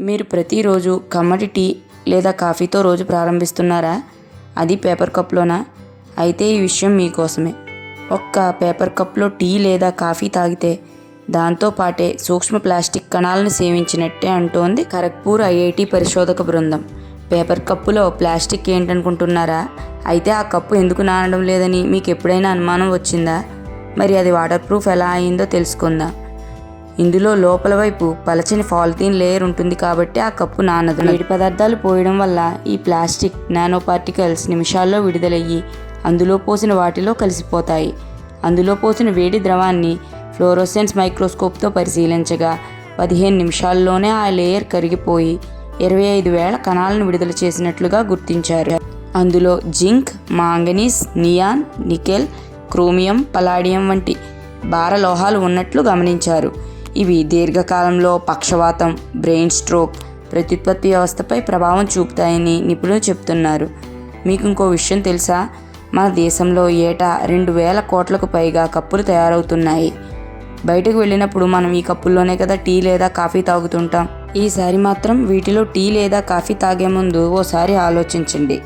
మీరు ప్రతిరోజు కమ్మటి టీ లేదా కాఫీతో రోజు ప్రారంభిస్తున్నారా? అది పేపర్ కప్లోనా? అయితే ఈ విషయం మీకోసమే. ఒక్క పేపర్ కప్లో టీ లేదా కాఫీ తాగితే దాంతో పాటే సూక్ష్మ ప్లాస్టిక్ కణాలను సేవించినట్టే అంటోంది ఖరగ్పూర్ ఐఐటి పరిశోధక బృందం. పేపర్ కప్పులో ప్లాస్టిక్ ఏంటనుకుంటున్నారా? అయితే ఆ కప్పు ఎందుకు నానడం లేదని మీకు ఎప్పుడైనా అనుమానం వచ్చిందా? మరి అది వాటర్ ప్రూఫ్ ఎలా అయిందో తెలుసుకుందాం. ఇందులో లోపల వైపు పలచని పాలిథీన్ లేయర్ ఉంటుంది కాబట్టి ఆ కప్పు నానదు. వేడి పదార్థాలు పోయడం వల్ల ఈ ప్లాస్టిక్ నానో పార్టికల్స్ నిమిషాల్లో విడుదలయ్యి అందులో పోసిన వాటిలో కలిసిపోతాయి. అందులో పోసిన వేడి ద్రవాన్ని ఫ్లోరోసెన్స్ మైక్రోస్కోప్తో పరిశీలించగా పదిహేను నిమిషాల్లోనే ఆ లేయర్ కరిగిపోయి ఇరవై ఐదు వేల కణాలను విడుదల చేసినట్లుగా గుర్తించారు. అందులో zinc manganese neon nickel chromium palladium వంటి భార లోహాలు ఉన్నట్లు గమనించారు. ఇవి దీర్ఘకాలంలో పక్షవాతం బ్రెయిన్ స్ట్రోక్ ప్రత్యుత్పత్తి వ్యవస్థపై ప్రభావం చూపుతాయని నిపుణులు చెప్తున్నారు మీకు ఇంకో విషయం తెలుసా? మన దేశంలో ఏటా రెండు వేల కోట్లకు పైగా కప్పులు తయారవుతున్నాయి. బయటకు వెళ్ళినప్పుడు మనం ఈ కప్పుల్లోనే కదా టీ లేదా కాఫీ తాగుతుంటాం. ఈసారి మాత్రం వీటిలో టీ లేదా కాఫీ తాగే ముందు ఓసారి ఆలోచించండి.